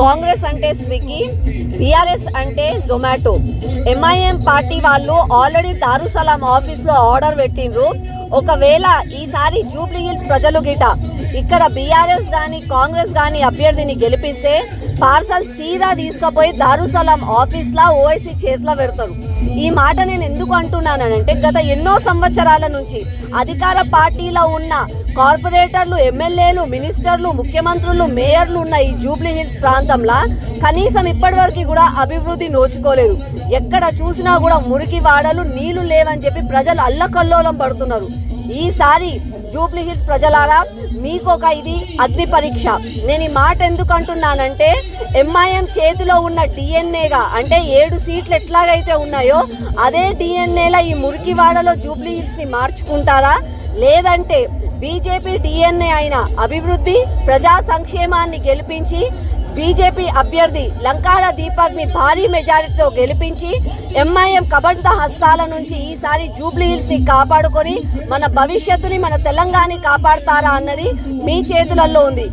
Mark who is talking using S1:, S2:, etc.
S1: కాంగ్రెస్ అంటే స్విగ్గీ బీఆర్ఎస్ అంటే Zomato. MIM party వాళ్ళు ఆల్రెడీ దారుసలాం ఆఫీస్లో ఆర్డర్ పెట్టిండ్రు. ఒకవేళ ఈసారి జూబ్లీ హిల్స్ ప్రజలు గిట ఇక్కడ బీఆర్ఎస్ కానీ కాంగ్రెస్ కానీ అభ్యర్థిని గెలిపిస్తే పార్సల్ సీదా తీసుకుపోయి దారుసలాం ఆఫీస్లో ఓఐసీ చేతిలో పెడతారు. ఈ మాట నేను ఎందుకు అంటున్నానంటే గత ఎన్నో సంవత్సరాల నుంచి అధికార పార్టీలో ఉన్న కార్పొరేటర్లు ఎమ్మెల్యేలు మినిస్టర్లు ముఖ్యమంత్రులు మేయర్లు ఉన్న ఈ జూబ్లీ హిల్స్ ప్రాంతంలో కనీసం ఇప్పటివరకు కూడా అభివృద్ధి నోచుకోలేదు. ఎక్కడ చూసినా కూడా మురికి వాడలు నీళ్ళు లేవని చెప్పి ప్రజలు అల్లకల్లోలం పడుతున్నారు. ఈసారి జూబ్లీ హిల్స్ ప్రజలారా మీకు ఒక ఇది అగ్ని పరీక్ష. నేను ఈ మాట ఎందుకు అంటున్నానంటే ఎంఐఎం చేతిలో ఉన్న డిఎన్ఏగా అంటే ఏడు సీట్లు ఎట్లాగైతే ఉన్నాయో అదే డిఎన్ఏలో ఈ మురికివాడలో జూబ్లీ హిల్స్ని మార్చుకుంటారా? లేదంటే బీజేపీ డిఎన్ఏ అయిన అభివృద్ధి ప్రజా సంక్షేమాన్ని గెలిపించి బీజేపీ అభ్యర్థి లంకాల దీపక్ని భారీ మెజారిటీతో గెలిపించి ఎంఐఎం కబంత హస్తాల నుంచి ఈసారి జూబ్లీ హిల్స్ని కాపాడుకొని మన భవిష్యత్తుని మన తెలంగాణ కాపాడతారా అన్నది మీ చేతులలో ఉంది.